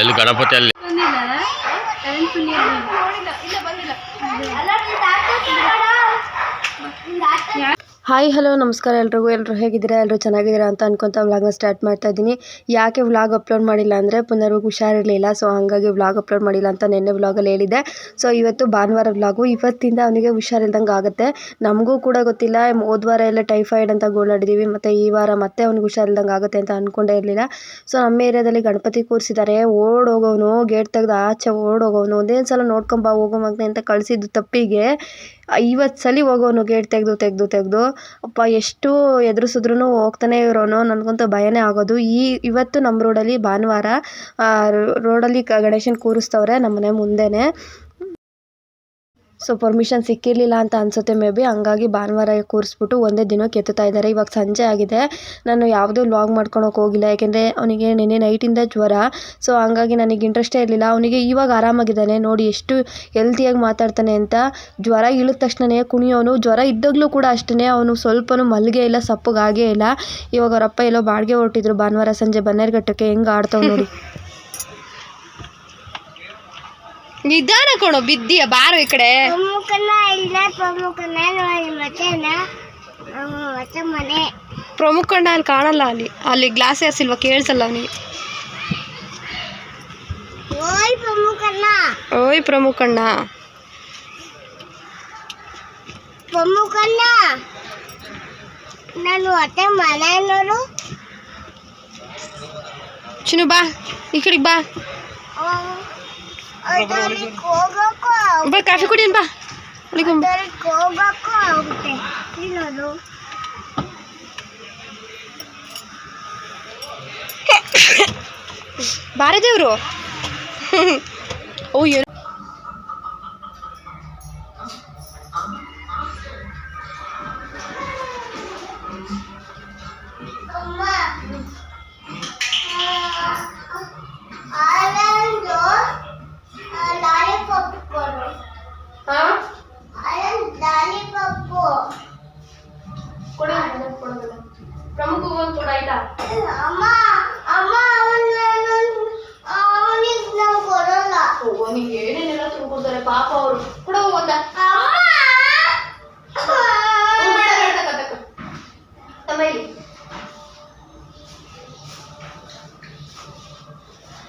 ಎಲ್ಲಿ ಗಣಪತಿ ಅಲ್ಲಿ? Current hi hello ನಮಸ್ಕಾರ ಎಲ್ರಿಗೂ. ಎಲ್ಲರೂ ಹೇಗಿದ್ದೀರಾ? ಎಲ್ಲರೂ ಚೆನ್ನಾಗಿದ್ದೀರಾ ಅಂತ ಅನ್ಕೊಂತ ವ್ಲಾಗ್ನ ಸ್ಟಾರ್ಟ್ ಮಾಡ್ತಾ ಇದ್ದೀನಿ. ಯಾಕೆ ವ್ಲಾಗ್ ಅಪ್ಲೋಡ್ ಮಾಡಿಲ್ಲ ಅಂದರೆ ಪುನರ್ವಾಗ ಹುಷಾರಿರಲಿಲ್ಲ. ಸೊ ಹಾಗಾಗಿ ವ್ಲಾಗ್ ಅಪ್ಲೋಡ್ ಮಾಡಿಲ್ಲ ಅಂತ ನಿನ್ನೆ ವ್ಲಾಗಲ್ಲಿ ಹೇಳಿದ್ದೆ. ಸೊ ಇವತ್ತು ಭಾನುವಾರ ವ್ಲಾಗು ಇವತ್ತಿಂದ ಅವನಿಗೆ ಹುಷಾರಿಲ್ದಂಗೆ ಆಗುತ್ತೆ. ನಮಗೂ ಕೂಡ ಗೊತ್ತಿಲ್ಲ. ಹೋದ ವಾರ ಎಲ್ಲ ಟೈಫಾಯ್ಡ್ ಅಂತ ಗೋಳಾಡಿದ್ದೀವಿ ಮತ್ತು ಈ ವಾರ ಮತ್ತೆ ಅವ್ನಿಗೆ ಹುಷಾರಿಲ್ದಂಗೆ ಆಗುತ್ತೆ ಅಂತ ಅಂದ್ಕೊಂಡೇ ಇರಲಿಲ್ಲ. ಸೊ ನಮ್ಮ ಏರಿಯಾದಲ್ಲಿ ಗಣಪತಿ ಕೂರಿಸಿದ್ದಾರೆ. ಓಡೋಗೋನು ಗೇಟ್ ತೆಗೆದು ಆಚೆ ಓಡ್ ಹೋಗೋನು ಒಂದೇ ಸಲ ನೋಡ್ಕೊಂಬ ಹೋಗೋ ಮಗನೆ ಅಂತ ಕಳಿಸಿದ್ದು ತಪ್ಪಿಗೆ. ಐವತ್ತು ಸಲ ಹೋಗೋನು ಗೇಟ್ ತೆಗೆದು ತೆಗೆದು ತೆಗೆದು. ಅಪ್ಪ, ಎಷ್ಟು ಎದುರಿಸಿದ್ರು ಹೋಗ್ತಾನೆ ಇರೋನು. ನನಗಂತೂ ಭಯನೇ ಆಗೋದು. ಈ, ಇವತ್ತು ನಮ್ಮ ರೋಡಲ್ಲಿ ಭಾನುವಾರ ರೋಡಲ್ಲಿ ಗಣೇಶನ ಕೂರಿಸ್ತವ್ರೆ ನಮ್ಮ ಮನೆ ಮುಂದೆನೇ. ಸೊ ಪರ್ಮಿಷನ್ ಸಿಕ್ಕಿರಲಿಲ್ಲ ಅಂತ ಅನಿಸುತ್ತೆ ಮೇ ಬಿ. ಹಂಗಾಗಿ ಭಾನುವಾರ ಕೂರಿಸ್ಬಿಟ್ಟು ಒಂದೇ ದಿನಕ್ಕೆ ಎತ್ತುತ್ತಾ ಇದ್ದಾರೆ. ಇವಾಗ ಸಂಜೆ ಆಗಿದೆ. ನಾನು ಯಾವುದೂ ಲಾಗ್ ಮಾಡ್ಕೊಳಕ್ಕೆ ಹೋಗಿಲ್ಲ. ಯಾಕೆಂದರೆ ಅವನಿಗೆ ನಿನ್ನೆ ನೈಟಿಂದ ಜ್ವರ. ಸೊ ಹಂಗಾಗಿ ನನಗೆ ಇಂಟ್ರೆಸ್ಟೇ ಇರಲಿಲ್ಲ. ಅವನಿಗೆ ಇವಾಗ ಆರಾಮಾಗಿದ್ದಾನೆ. ನೋಡಿ ಎಷ್ಟು ಹೆಲ್ತಿಯಾಗಿ ಮಾತಾಡ್ತಾನೆ ಅಂತ. ಜ್ವರ ಇಳಿದ ತಕ್ಷಣನೇ ಕುಣಿಯೋನು, ಜ್ವರ ಇದ್ದಾಗಲೂ ಕೂಡ ಅಷ್ಟೇ ಅವನು ಸ್ವಲ್ಪನೂ ಮಲ್ಗೆ ಇಲ್ಲ, ಸಪ್ಪಗಾಗೇ ಇಲ್ಲ. ಇವಾಗ ಅವರಪ್ಪ ಎಲ್ಲೋ ಬಾಡಿಗೆ ಹೊರಟಿದ್ರು. ಭಾನುವಾರ ಸಂಜೆ ಬನ್ನೇರುಘಟ್ಟಕ್ಕೆ ಹೆಂಗೆ ಆಡ್ತಾವೆ ನೋಡಿ. ನಿಧಾನ ಕೊಡು ಬಿದ್ದೀಯ? ಬಾರು ಈ ಕಡೆ. ಪ್ರಮುಖನ ಇಲ್ಲ ಪ್ರಮುಖನ ಮತ್ತೆನ ಮತ್ತೆ ಮನೆ ಪ್ರಮುಖಂಡ ಅಲ್ಲಿ ಕಾಣಲ್ಲ ಅಲ್ಲಿ. ಅಲ್ಲಿ ಗ್ಲಾಸ್ ಹಾಸಿಲ್ವಾ ಕೇಳಿಸಲ್ಲ ಅವನಿಗೆ. ಓಯ್ ಪ್ರಮುಖಣ್ಣ. ಓಯ್ ಪ್ರಮುಖಣ್ಣ. ಪ್ರಮುಖನ ನಾನು ಮತ್ತೆ ಮನೆ ನೋಡು ಚಿನ್ನು ಬಾ ಈ ಕಡೆಗೆ ಬಾ. ಬಾ ಕಾಫಿ ಕುಡಿಯನ್ ಬಾ ಒಳಗೆ ಬಾ. ಅದಕ್ಕೆ ಹೋಗಕ್ಕೂ ಬಾರೆ ದೇವ್ರು ಓ ಏನು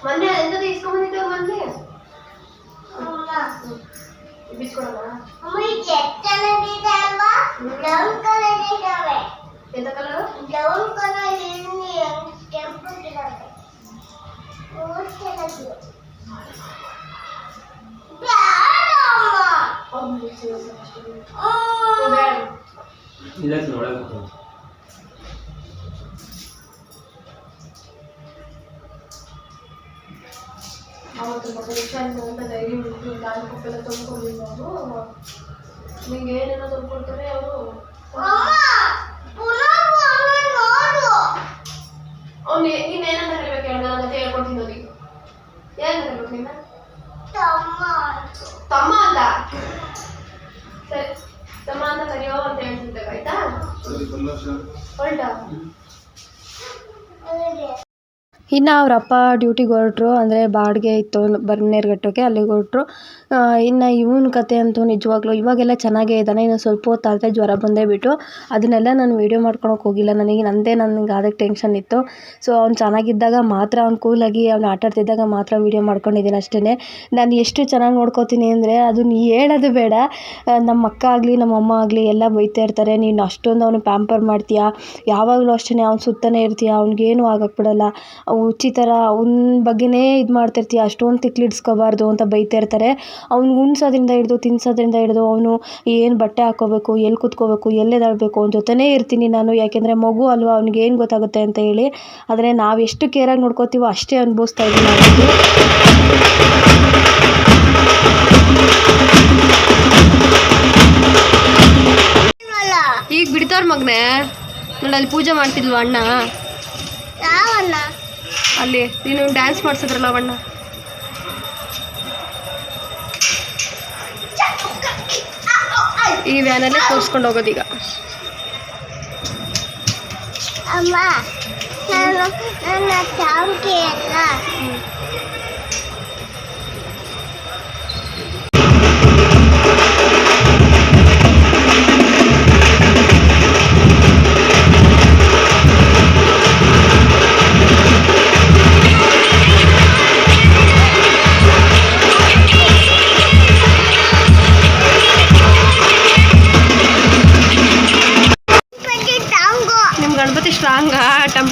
మండే ఎంత తీసుకోమని మండే? ఎంత కలర్? డౌన్ కలర్ టెంపుల్ ఇలా చూడాలి ಮತ್ತೆ ಹುಷಾರಿಲ್ಲ ಅಂತ ಧೈರ್ಯ ಉಂಟು ದಾರಿ ಕೊಪ್ಪೆಲ್ಲ ತಂದ್ಕೊಂಡಿದ್ದು ಅವರು ನಿಂಗೆ ಏನೇನೋ ತಂದ್ಕೊಡ್ತಾರೆ ಅವರು. ಅಮ್ಮ ಪುನಃ ಅವನ ನೀನು ಏನಂತ ಹೇಳ್ಬೇಕು ಹೇಳ ನಾನು ಮತ್ತೆ ಹೇಳ್ಕೊಡ್ತೀನಿ ಏನಂತ ಹೇಳ್ಬೇಕು ನೀನು ತಮ್ಮ ತಮ್ಮ ಅಂತ? ಸರಿ ತಮ್ಮ ಅಂತ ಕರೆಯೋ ಅಂತ ಹೇಳ್ತಿದ್ದೆ ಆಯ್ತಾ? ಹೊರಟ? ಇನ್ನು ಅವರಪ್ಪ ಡ್ಯೂಟಿಗೆ ಹೊರಟ್ರು, ಅಂದರೆ ಬಾಡಿಗೆ ಇತ್ತು ಬನ್ನೇರುಘಟ್ಟಕ್ಕೆ ಅಲ್ಲಿಗೆ ಹೊರಟ್ರು. ಇನ್ನು ಇವನ ಕತೆ ಅಂತೂ ನಿಜವಾಗ್ಲೂ ಇವಾಗೆಲ್ಲ ಚೆನ್ನಾಗೇ ಇದ್ದಾನೆ ಇನ್ನು ಸ್ವಲ್ಪ ಹೊತ್ತಾದರೆ ಜ್ವರ ಬಂದೇ ಬಿಟ್ಟು ಅದನ್ನೆಲ್ಲ ನಾನು ವೀಡಿಯೋ ಮಾಡ್ಕೊಳಕ್ಕೆ ಹೋಗಿಲ್ಲ, ನನಗೆ ನಂದೇ ನನಗೆ ಅದಕ್ಕೆ ಟೆನ್ಷನ್ ಇತ್ತು. ಸೊ ಅವ್ನು ಚೆನ್ನಾಗಿದ್ದಾಗ ಮಾತ್ರ ಅವ್ನು ಕೂಲಾಗಿ ಅವ್ನು ಆಟಾಡ್ತಿದ್ದಾಗ ಮಾತ್ರ ವೀಡಿಯೋ ಮಾಡ್ಕೊಂಡಿದ್ದೀನಿ ಅಷ್ಟೇ ನಾನು ಎಷ್ಟು ಚೆನ್ನಾಗಿ ನೋಡ್ಕೋತೀನಿ ಅಂದರೆ ನೀ ಹೇಳೋದು ಬೇಡ. ನಮ್ಮ ಅಕ್ಕ ಆಗಲಿ ನಮ್ಮ ಅಮ್ಮ ಆಗಲಿ ಎಲ್ಲ ಬೈತಾ ಇರ್ತಾರೆ, ನೀನು ಅಷ್ಟೊಂದು ಅವನು ಪ್ಯಾಂಪರ್ ಮಾಡ್ತೀಯಾ? ಯಾವಾಗಲೂ ಅಷ್ಟೇ ಅವ್ನು ಸುತ್ತನೇ ಇರ್ತೀಯ? ಅವ್ನಿಗೇನು ಆಗಕ್ಕೆ ಬಿಡಲ್ಲ. ಹುಚ್ಚಿ ಥರ ಅವ್ನ ಬಗ್ಗೆನೇ ಇದು ಮಾಡ್ತಿರ್ತೀಯ ಅಷ್ಟೊಂದು ತಿಕ್ಲಿಡ್ಸ್ಕೋಬಾರ್ದು ಅಂತ ಬೈತಾ ಇರ್ತಾರೆ. ಅವ್ನಿಗೆ ಉಣ್ಸೋದ್ರಿಂದ ಹಿಡ್ದು ತಿನ್ಸೋದ್ರಿಂದ ಹಿಡ್ದು ಅವನು ಏನು ಬಟ್ಟೆ ಹಾಕ್ಕೋಬೇಕು ಎಲ್ಲಿ ಕೂತ್ಕೋಬೇಕು ಎಲ್ಲೆದಾಡಬೇಕು ಅವ್ನ ಜೊತೆನೇ ಇರ್ತೀನಿ ನಾನು. ಯಾಕೆಂದರೆ ಮಗು ಅಲ್ವಾ ಅವ್ನಿಗೆ ಏನು ಗೊತ್ತಾಗುತ್ತೆ ಅಂತ ಹೇಳಿ. ಆದರೆ ನಾವು ಎಷ್ಟು ಕೇರಾಗಿ ನೋಡ್ಕೋತೀವೋ ಅಷ್ಟೇ ಅನುಭವಿಸ್ತಾ ಇದ್ದೀವಿ ಈಗ ಬಿಡ್ತಾರ ಮಗನೇ. ನೋಡಿ ಅಲ್ಲಿ ಪೂಜೆ ಮಾಡ್ತಿದ್ವ ಅಣ್ಣ. ಅಲ್ಲಿ ನೀನು ಡ್ಯಾನ್ಸ್ ಮಾಡ್ಸಿದ್ರಲ್ಲ ಅವಣ್ಣ. ಈ ವ್ಯಾನಲ್ಲೇ ತೋರಿಸ್ಕೊಂಡು ಹೋಗೋದೀಗ. ಅಮ್ಮ ನಾನು ನನ್ನ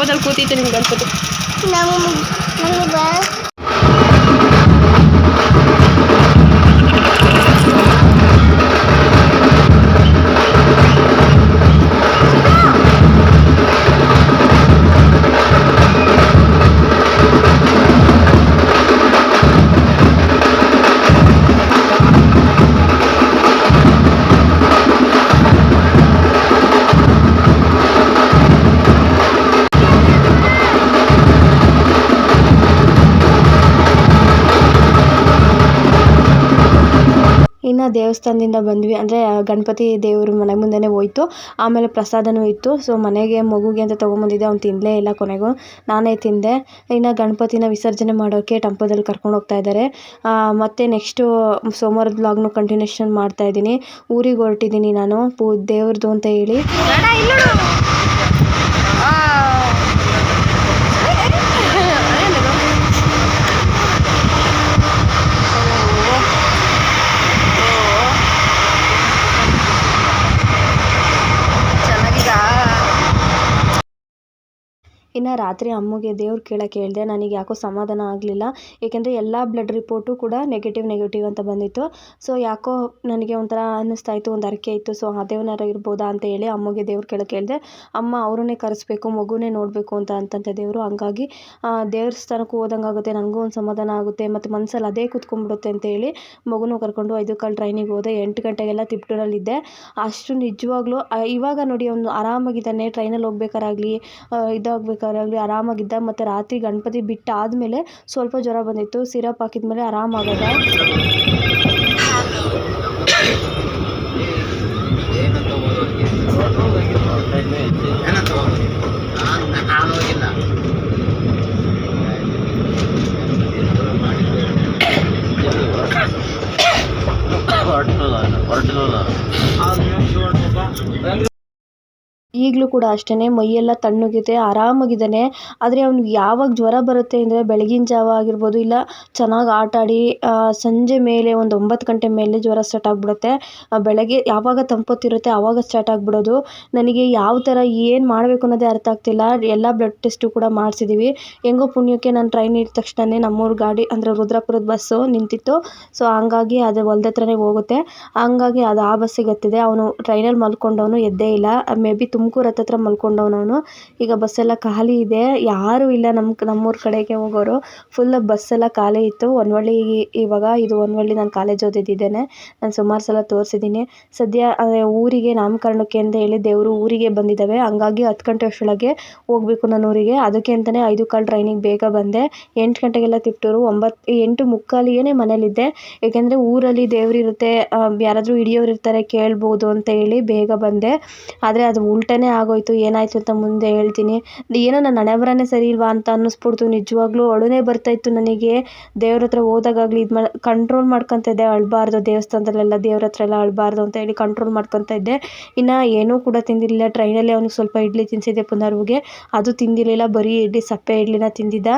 ಟೆಂಪೋದಲ್ಲಿ ಕೂತಿತ್ತು ನಿಮ್ಗೆ ಗಣಪತಿ ನಮಗೆ ನಮಗೆ ದೇವಸ್ಥಾನದಿಂದ ಬಂದ್ವಿ. ಅಂದರೆ ಗಣಪತಿ ದೇವ್ರ ಮನೆ ಮುಂದೆನೇ ಹೋಯ್ತು. ಆಮೇಲೆ ಪ್ರಸಾದನೂ ಇತ್ತು. ಸೊ ಮನೆಗೆ ಮಗುಗೆ ಅಂತ ತೊಗೊಂಬಂದಿದ್ದೆ. ಅವ್ನು ತಿನ್ನಲೇ ಇಲ್ಲ ಕೊನೆಗೂ. ನಾನೇ ತಿಂದೆ. ಇನ್ನು ಗಣಪತಿನ ವಿಸರ್ಜನೆ ಮಾಡೋಕ್ಕೆ ಟೆಂಪೋದಲ್ಲಿ ಕರ್ಕೊಂಡು ಹೋಗ್ತಾ ಇದ್ದಾರೆ. ಮತ್ತು ನೆಕ್ಸ್ಟು ಸೋಮವಾರದ ವ್ಲಾಗ್ನು ಕಂಟಿನ್ಯೂಷನ್ ಮಾಡ್ತಾ ಇದ್ದೀನಿ. ಊರಿಗೆ ಹೊರಟಿದ್ದೀನಿ ನಾನು. ಪೂ, ದೇವ್ರದ್ದು ಅಂತ ಹೇಳಿ. ರಾತ್ರಿ ಅಮ್ಮಗೆ ದೇವ್ರು ಕೇಳೋಕೆ ಹೇಳಿದೆ, ನನಗೆ ಯಾಕೋ ಸಮಾಧಾನ ಆಗಲಿಲ್ಲ. ಏಕೆಂದರೆ ಎಲ್ಲ ಬ್ಲಡ್ ರಿಪೋರ್ಟು ಕೂಡ ನೆಗೆಟಿವ್ ನೆಗೆಟಿವ್ ಅಂತ ಬಂದಿತ್ತು. ಸೊ ಯಾಕೋ ನನಗೆ ಒಂಥರ ಅನ್ನಿಸ್ತಾ ಇತ್ತು, ಒಂದು ಹರಕೆ ಇತ್ತು. ಸೊ ಆ ದೇವನಾರ ಇರ್ಬೋದಾ ಅಂತ ಹೇಳಿ ಅಮ್ಮಗೆ ದೇವ್ರು ಕೇಳೋಕೆ ಹೇಳಿದೆ, ಅಮ್ಮ, ಅವ್ರನ್ನೇ ಕರೆಸ್ಬೇಕು, ಮಗುನೇ ನೋಡಬೇಕು ಅಂತ ಅಂತಂತ ದೇವರು. ಹಂಗಾಗಿ ದೇವಸ್ಥಾನಕ್ಕೂ ಹೋದಂಗೆ ಆಗುತ್ತೆ, ನನಗೂ ಒಂದು ಸಮಾಧಾನ ಆಗುತ್ತೆ, ಮತ್ತು ಮನಸ್ಸಲ್ಲಿ ಅದೇ ಕೂತ್ಕೊಂಡ್ಬಿಡುತ್ತೆ ಅಂತ ಹೇಳಿ ಮಗುನೂ ಕರ್ಕೊಂಡು ಐದು ಕಾಲು ಟ್ರೈನಿಗೆ ಹೋದೆ. ಎಂಟು ಗಂಟೆಗೆಲ್ಲ ತಿಪ್ಟೂರಲ್ಲಿದ್ದೆ ಅಷ್ಟು ನಿಜವಾಗ್ಲೂ ಇವಾಗ ನೋಡಿ ಅವನು ಆರಾಮಾಗಿದ್ದಾನೆ ಟ್ರೈನಲ್ಲಿ ಹೋಗ್ಬೇಕಾರಾಗಲಿ ಇದಾಗಬೇಕಾರಾಗಲಿ ಆರಾಮಾಗಿದ್ದ ಮತ್ತು ರಾತ್ರಿ ಗಣಪತಿ ಬಿಟ್ಟಾದಮೇಲೆ ಸ್ವಲ್ಪ ಜ್ವರ ಬಂದಿತ್ತು. ಸಿರಪ್ ಹಾಕಿದ್ಮೇಲೆ ಆರಾಮಾಗದ ಈಗಲೂ ಕೂಡ ಅಷ್ಟೇ ಮೈಯೆಲ್ಲ ತಣ್ಣಗಿದೆ, ಆರಾಮಾಗಿದ್ದಾನೆ. ಆದರೆ ಅವ್ನಿಗೆ ಯಾವಾಗ ಜ್ವರ ಬರುತ್ತೆ ಅಂದರೆ ಬೆಳಗಿನ ಜಾವ ಆಗಿರ್ಬೋದು, ಇಲ್ಲ ಚೆನ್ನಾಗಿ ಆಟ ಆಡಿ ಸಂಜೆ ಮೇಲೆ ಒಂದು ಒಂಬತ್ತು ಗಂಟೆ ಮೇಲೆ ಜ್ವರ ಸ್ಟಾರ್ಟ್ ಆಗಿಬಿಡುತ್ತೆ. ಬೆಳಗ್ಗೆ ಯಾವಾಗ ತಂಪೊತ್ತಿರುತ್ತೆ ಆವಾಗ ಸ್ಟಾರ್ಟ್ ಆಗಿಬಿಡೋದು. ನನಗೆ ಯಾವ ಥರ ಏನು ಮಾಡಬೇಕು ಅನ್ನೋದೇ ಅರ್ಥ ಆಗ್ತಿಲ್ಲ. ಎಲ್ಲ ಬ್ಲಡ್ ಟೆಸ್ಟು ಕೂಡ ಮಾಡಿಸಿದ್ದೀವಿ ಹೆಂಗೋ ಪುಣ್ಯಕ್ಕೆ ನಾನು ಟ್ರೈನ್ ಇದ್ದ ತಕ್ಷಣವೇ ನಮ್ಮೂರ ಗಾಡಿ ಅಂದರೆ ರುದ್ರಾಪುರದ ಬಸ್ಸು ನಿಂತಿತ್ತು. ಸೊ ಹಂಗಾಗಿ ಅದು ಹೊಲ್ದ ಹತ್ರನೇ ಹೋಗುತ್ತೆ. ಹಂಗಾಗಿ ಅದು ಆ ಬಸ್ಸಿಗೆ ಹತ್ತಿದೆ. ಅವನು ಟ್ರೈನಲ್ಲಿ ಮಲ್ಕೊಂಡವನು ಎದ್ದೇ ಇಲ್ಲ. ಮೇ ಬಿ ತುಮಕೂರು ಹತ್ರ ಮಲ್ಕೊಂಡವ್ನು ಅವನು. ಈಗ ಬಸ್ಸೆಲ್ಲ ಖಾಲಿ ಇದೆ. ಯಾರೂ ಇಲ್ಲ ನಮ್ಮ ನಮ್ಮೂರ ಕಡೆಗೆ ಹೋಗೋರು. ಫುಲ್ ಬಸ್ಸೆಲ್ಲ ಖಾಲಿ ಇತ್ತು. ಹೊನ್ವಳ್ಳಿ ಇವಾಗ ಇದು ಹೊನ್ವಳ್ಳಿ ನಾನು ಕಾಲೇಜ್ ಓದಿದ್ದೇನೆ. ನಾನು ಸುಮಾರು ಸಲ ತೋರಿಸಿದ್ದೀನಿ. ಸದ್ಯ ಊರಿಗೆ, ನಾಮಕರಣಕ್ಕೆ ಅಂತ ಹೇಳಿ ದೇವರು ಊರಿಗೆ ಬಂದಿದ್ದಾವೆ. ಹಂಗಾಗಿ ಹತ್ತು ಗಂಟೆ ಅಷ್ಟೊಳಗೆ ಹೋಗಬೇಕು ನಾನು ಊರಿಗೆ. ಅದಕ್ಕೆ ಅಂತಲೇ ಐದು ಕಾಲು ಟ್ರೈನಿಗೆ ಬೇಗ ಬಂದೆ. ಎಂಟು ಗಂಟೆಗೆಲ್ಲ ತಿಪ್ಟೂರು. ಒಂಬತ್ತು, ಎಂಟು ಮುಕ್ಕಾಲಿಗೆ ಮನೇಲಿದ್ದೆ. ಏಕೆಂದರೆ ಊರಲ್ಲಿ ದೇವರಿರುತ್ತೆ ಯಾರಾದರೂ ಹಿಡಿಯೋರು ಇರ್ತಾರೆ ಕೇಳ್ಬೋದು ಅಂತ ಹೇಳಿ ಬೇಗ ಬಂದೆ. ಆದರೆ ಅದು ಉಲ್ಟನೇ ಆಗೋಯಿತು ಏನಾಯಿತು ಅಂತ ಮುಂದೆ ಹೇಳ್ತೀನಿ. ಏನೋ ನನ್ನ ಹಣೆಬರಹನೇ ಸರಿ ಇಲ್ವಾ ಅಂತ ಅನ್ನಿಸ್ಬಿಡ್ತು. ನಿಜವಾಗ್ಲೂ ಅಳುನೇ ಬರ್ತಾಯಿತ್ತು ನನಗೆ. ದೇವ್ರ ಹತ್ರ ಹೋದಾಗಲಿ ಇದು ಮಾಡಿ ಕಂಟ್ರೋಲ್ ಮಾಡ್ಕೊತ ಇದ್ದೆ. ಅಳಬಾರ್ದು ದೇವಸ್ಥಾನದಲ್ಲೆಲ್ಲ ದೇವ್ರ ಹತ್ರ ಎಲ್ಲ ಅಳಬಾರ್ದು ಅಂತ ಹೇಳಿ ಕಂಟ್ರೋಲ್ ಮಾಡ್ಕೊತ ಇದ್ದೆ. ಇನ್ನು ಏನೂ ಕೂಡ ತಿಂದಿರಲಿಲ್ಲ. ಟ್ರೈನಲ್ಲಿ ಅವ್ನಿಗೆ ಸ್ವಲ್ಪ ಇಡ್ಲಿ ತಿನ್ಸಿದ್ದೆ ಪುನರ್ವಿಗೆ ಅದು ತಿಂದಿರಲಿಲ್ಲ. ಬರೀ ಇಡ್ಲಿ ಸಪ್ಪೆ ಇಡ್ಲಿನ ತಿಂದಿದ್ದ.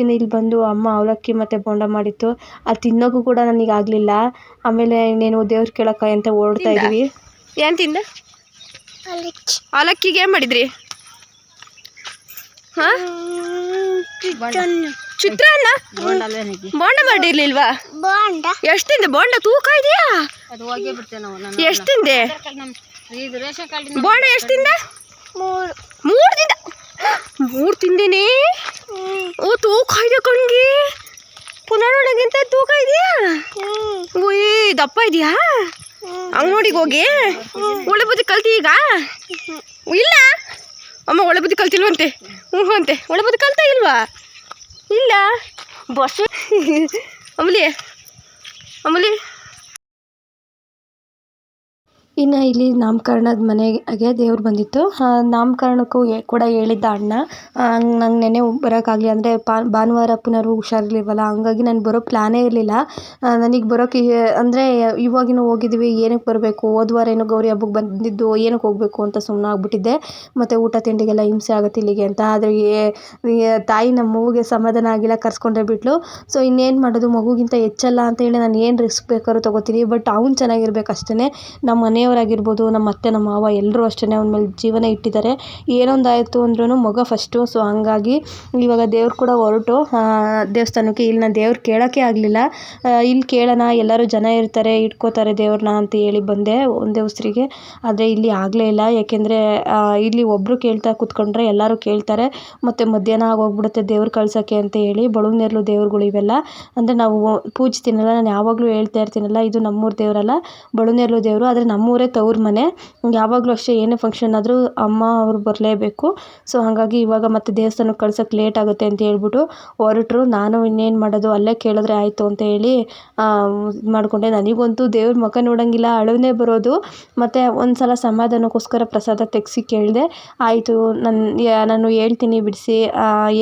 ಇನ್ನು ಇಲ್ಲಿ ಬಂದು ಅಮ್ಮ ಅವಲಕ್ಕಿ ಮತ್ತು ಬೋಂಡ ಮಾಡಿತ್ತು. ಅದು ತಿನ್ನೋಕ್ಕೂ ಕೂಡ ನನಗೆ ಆಗಲಿಲ್ಲ. ಆಮೇಲೆ ಇನ್ನೇನು ದೇವ್ರು ಕೇಳಕ್ಕೆ ಅಂತ ಓಡ್ತಾ ಇದ್ವಿ ಏನು ತಿಂದೆ? ಅವಲಕ್ಕಿಗೆ ಏನು ಮಾಡಿದ್ರಿ? ಹಾಂ? ಚಿತ್ರಾನ್ನ. ಬೋಂಡ ಮಾಡಿರ್ಲಿಲ್ವಾ? ಬಾಂಡ. ಎಷ್ಟು ತಿಂದೆ? ಬೋಂಡ ತೂಕ ಇದೆಯಾ? ಎಷ್ಟು ತಿಂದೆ? ಬೋಂಡ ಎಷ್ಟು ತಿಂದೆ? ಮೂರು. ಮೂರು ತಿಂದ? ಮೂರು ತಿಂದಿನಿ? ಓ ತೂಕ ಇದೆ ಕಣ್ಗೆ. ಒಣಗಿಂತ ತೂಕ ಇದೆಯಾ? ಓಯ್ ದಪ್ಪ ಇದೆಯಾ? ಅಂಗನೋಡಿಗೆ ಹೋಗಿ? ಒಳ್ಳೆ ಬುದ್ಧಿ ಕಲ್ತಿ ಈಗ? ಇಲ್ಲ. ಅಮ್ಮ, ಒಳ್ಳೆ ಬುದ್ಧಿ ಕಲ್ತಿಲ್ವಂತೆ. ಹ್ಞೂ, ಅಂತೆ. ಒಳ್ಳೆ ಬುದ್ಧಿ ಕಲ್ತಾ ಇಲ್ವಾ? ಇಲ್ಲ. ಬಸ್ ಅಮಲಿ ಅಮಲಿ ಇನ್ನು ಇಲ್ಲಿ ನಾಮಕರಣದ ಮನೆಗೆ ದೇವ್ರು ಬಂದಿತ್ತು. ನಾಮಕರಣಕ್ಕೂ ಕೂಡ ಹೇಳಿದ್ದ ಅಣ್ಣ. ನಂಗೆ ನೆನ್ನೆ ಬರೋಕ್ಕಾಗಲಿ ಅಂದರೆ ಭಾನುವಾರ ಪುನರ್ ಹುಷಾರಿರ್ಲಿಲ್ವಲ್ಲ, ಹಂಗಾಗಿ ನಾನು ಬರೋ ಪ್ಲ್ಯಾನೇ ಇರಲಿಲ್ಲ. ನನಗೆ ಬರೋಕ್ಕೆ ಅಂದರೆ ಇವಾಗಿನ ಹೋಗಿದ್ವಿ ಏನಕ್ಕೆ ಬರಬೇಕು, ಹೋದ ವಾರ ಏನೋ ಗೌರಿ ಹಬ್ಬಕ್ಕೆ ಬಂದಿದ್ದು ಏನಕ್ಕೆ ಹೋಗಬೇಕು ಅಂತ ಸುಮ್ಮನೆ ಆಗ್ಬಿಟ್ಟಿದ್ದೆ. ಮತ್ತು ಊಟ ತಿಂಡಿಗೆಲ್ಲ ಹಿಂಸೆ ಆಗುತ್ತೆ ಇಲ್ಲಿಗೆ ಅಂತ. ಆದರೆ ತಾಯಿ ನಮ್ಮ ಮಗುಗೆ ಸಮಾಧಾನ ಆಗಿಲ್ಲ, ಕರ್ಸ್ಕೊಂಡೇ ಬಿಟ್ಲು. ಸೊ ಇನ್ನೇನು ಮಾಡೋದು, ಮಗುಗಿಂತ ಹೆಚ್ಚಲ್ಲ ಅಂತ ಹೇಳಿ ನಾನು ಏನು ರಿಸ್ಕ್ ಬೇಕಾದ್ರೂ ತೊಗೋತೀನಿ. ಬಟ್ ಅವ್ನು ಚೆನ್ನಾಗಿರ್ಬೇಕು ಅಷ್ಟೇ ನಮ್ಮ ಮನೆ ಮನೆಯವರಾಗಿರ್ಬೋದು, ನಮ್ಮ ಅತ್ತೆ, ನಮ್ಮ ಮಾವ ಎಲ್ಲರೂ ಅಷ್ಟೇ ಅವನ ಮೇಲೆ ಜೀವನ ಇಟ್ಟಿದ್ದಾರೆ. ಏನೊಂದಾಯಿತು ಅಂದ್ರೂ ಮಗ ಫಸ್ಟು ಸೊ ಹಂಗಾಗಿ ಇವಾಗ ದೇವ್ರು ಕೂಡ ಹೊರಟು. ದೇವಸ್ಥಾನಕ್ಕೆ ಇಲ್ಲಿ ನಾನು ದೇವ್ರು ಕೇಳೋಕ್ಕೆ ಆಗಲಿಲ್ಲ. ಇಲ್ಲಿ ಕೇಳೋಣ, ಎಲ್ಲರೂ ಜನ ಇರ್ತಾರೆ, ಇಟ್ಕೋತಾರೆ ದೇವ್ರನ್ನ ಅಂತ ಹೇಳಿ ಬಂದೆ ಒಂದೇ ಉಸಿರಿಗೆ ಆದರೆ ಇಲ್ಲಿ ಆಗಲೇ ಇಲ್ಲ. ಯಾಕೆಂದರೆ ಇಲ್ಲಿ ಒಬ್ಬರು ಕೇಳ್ತಾ ಕೂತ್ಕೊಂಡ್ರೆ ಎಲ್ಲರೂ ಕೇಳ್ತಾರೆ. ಮತ್ತು ಮಧ್ಯಾಹ್ನ ಆಗೋಗ್ಬಿಡುತ್ತೆ ದೇವ್ರು ಕಳ್ಸೋಕ್ಕೆ ಅಂತ ಹೇಳಿ. ಬಳುನೇರ್ಲು ದೇವ್ರುಗಳು ಇವೆಲ್ಲ. ಅಂದರೆ ನಾವು ಪೂಜಿಸ್ತೀನಲ್ಲ, ನಾನು ಯಾವಾಗಲೂ ಹೇಳ್ತಾ ಇರ್ತೀನಲ್ಲ, ಇದು ನಮ್ಮೂರು ದೇವರಲ್ಲ. ಬಳುನೇರ್ಲು ದೇವರು. ಆದರೆ ನಮ್ಮೂರೇ ತವ್ರ ಮನೆ. ಯಾವಾಗಲೂ ಅಷ್ಟೇ ಏನೇ ಫಂಕ್ಷನ್ ಆದರೂ ಅಮ್ಮ ಅವರು ಬರಲೇಬೇಕು. ಸೊ ಹಾಗಾಗಿ ಇವಾಗ ಮತ್ತೆ ದೇವಸ್ಥಾನಕ್ಕೆ ಕಳ್ಸೋಕ್ಕೆ ಲೇಟ್ ಆಗುತ್ತೆ ಅಂತ ಹೇಳ್ಬಿಟ್ಟು ಹೊರಟ್ರು. ನಾನು ಇನ್ನೇನು ಮಾಡೋದು? ಅಲ್ಲೇ ಕೇಳಿದ್ರೆ ಆಯಿತು ಅಂತ ಹೇಳಿ ಇದು ಮಾಡಿಕೊಂಡೆ. ನನಗಂತೂ ದೇವ್ರ ಮುಖ ನೋಡೋಂಗಿಲ್ಲ. ಅಳುನೇ ಬರೋದು. ಮತ್ತು ಒಂದು ಸಲ ಸಮಾಧಾನಕ್ಕೋಸ್ಕರ ಪ್ರಸಾದ ತೆಗೆಸಿ ಕೇಳಿದೆ, ಆಯಿತು ನನ್ನ ನಾನು ಹೇಳ್ತೀನಿ ಬಿಡಿಸಿ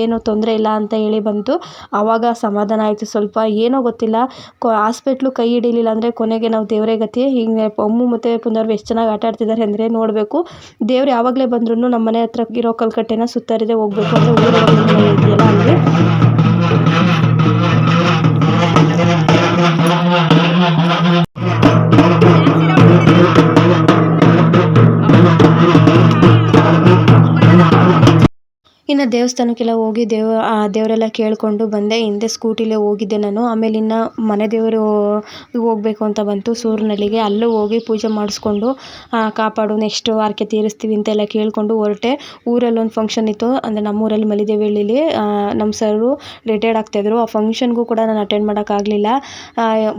ಏನು ತೊಂದರೆ ಇಲ್ಲ ಅಂತ ಹೇಳಿ ಬಂತು. ಆವಾಗ ಸಮಾಧಾನ ಆಯಿತು. ಸ್ವಲ್ಪ ಏನೋ ಗೊತ್ತಿಲ್ಲ. ಕೊ, ಹಾಸ್ಪೆಟ್ಲು ಕೈ ಹಿಡಿಲಿಲ್ಲ ಅಂದರೆ ಕೊನೆಗೆ ನಾವು ದೇವರೇ ಗತಿ. ಹೀಗೆ ಅಮ್ಮು ಮತ್ತು ಪುನರ್ವ ಎಷ್ಟು ಚೆನ್ನಾಗಿ ಆಟ ಆಡ್ತಿದ್ದಾರೆ ಅಂದರೆ ನೋಡಬೇಕು. ದೇವ್ರು ಯಾವಾಗಲೇ ಬಂದ್ರೂ ನಮ್ಮ ಮನೆ ಹತ್ರ ಇರೋ ಕಲ್ಕಟ್ಟೆನ ಸುತ್ತಾರಿದೆ ಹೋಗಬೇಕು ಅಂದರೆ ಇದೆಯಲ್ಲ ಅಲ್ಲಿ ಇನ್ನು ದೇವಸ್ಥಾನಕ್ಕೆಲ್ಲ ಹೋಗಿ ದೇವ ದೇವರೆಲ್ಲ ಕೇಳಿಕೊಂಡು ಬಂದೆ. ಹಿಂದೆ ಸ್ಕೂಟಿಲೇ ಹೋಗಿದ್ದೆ ನಾನು. ಆಮೇಲೆ ಇನ್ನು ಮನೆ ದೇವರು ಹೋಗ್ಬೇಕು ಅಂತ ಬಂತು ಸೂರ್ಯನಳ್ಳಿಗೆ ಅಲ್ಲೂ ಹೋಗಿ ಪೂಜೆ ಮಾಡಿಸ್ಕೊಂಡು ಕಾಪಾಡು ನೆಕ್ಸ್ಟು ಹರಕೆ ತೀರಿಸ್ತೀವಿ ಅಂತೆಲ್ಲ ಕೇಳಿಕೊಂಡು ಹೊರಟೆ. ಊರಲ್ಲಿ ಒಂದು ಫಂಕ್ಷನ್ ಇತ್ತು. ಅಂದರೆ ನಮ್ಮೂರಲ್ಲಿ ಮಲಿದೇವಳ್ಳಿಲಿ ನಮ್ಮ ಸರು ರಿಟೈರ್ಡ್ ಆಗ್ತಾಯಿದ್ರು ಆ ಫಂಕ್ಷನ್ಗೂ ಕೂಡ ನಾನು ಅಟೆಂಡ್ ಮಾಡೋಕ್ಕಾಗಲಿಲ್ಲ.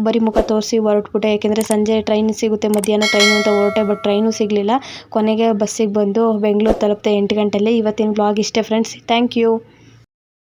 ಬರೀ ಮುಖ ತೋರಿಸಿ ಹೊರಟ್ಬಿಟ್ಟೆ. ಯಾಕೆಂದರೆ ಸಂಜೆ ಟ್ರೈನ್ ಸಿಗುತ್ತೆ, ಮಧ್ಯಾಹ್ನ ಟ್ರೈನು ಅಂತ ಹೊರಟೆ ಬಟ್ ಟ್ರೈನು ಸಿಗಲಿಲ್ಲ. ಕೊನೆಗೆ ಬಸ್ಸಿಗೆ ಬಂದು ಬೆಂಗಳೂರು ತಲುಪಿದೆ ಎಂಟು ಗಂಟೆಯಲ್ಲಿ ಇವತ್ತಿನ ಬ್ಲಾಗ್ ಇಷ್ಟೇ ಫ್ರೆಂಡ್ಸ್ ಥ್ಯಾಂಕ್ ಯು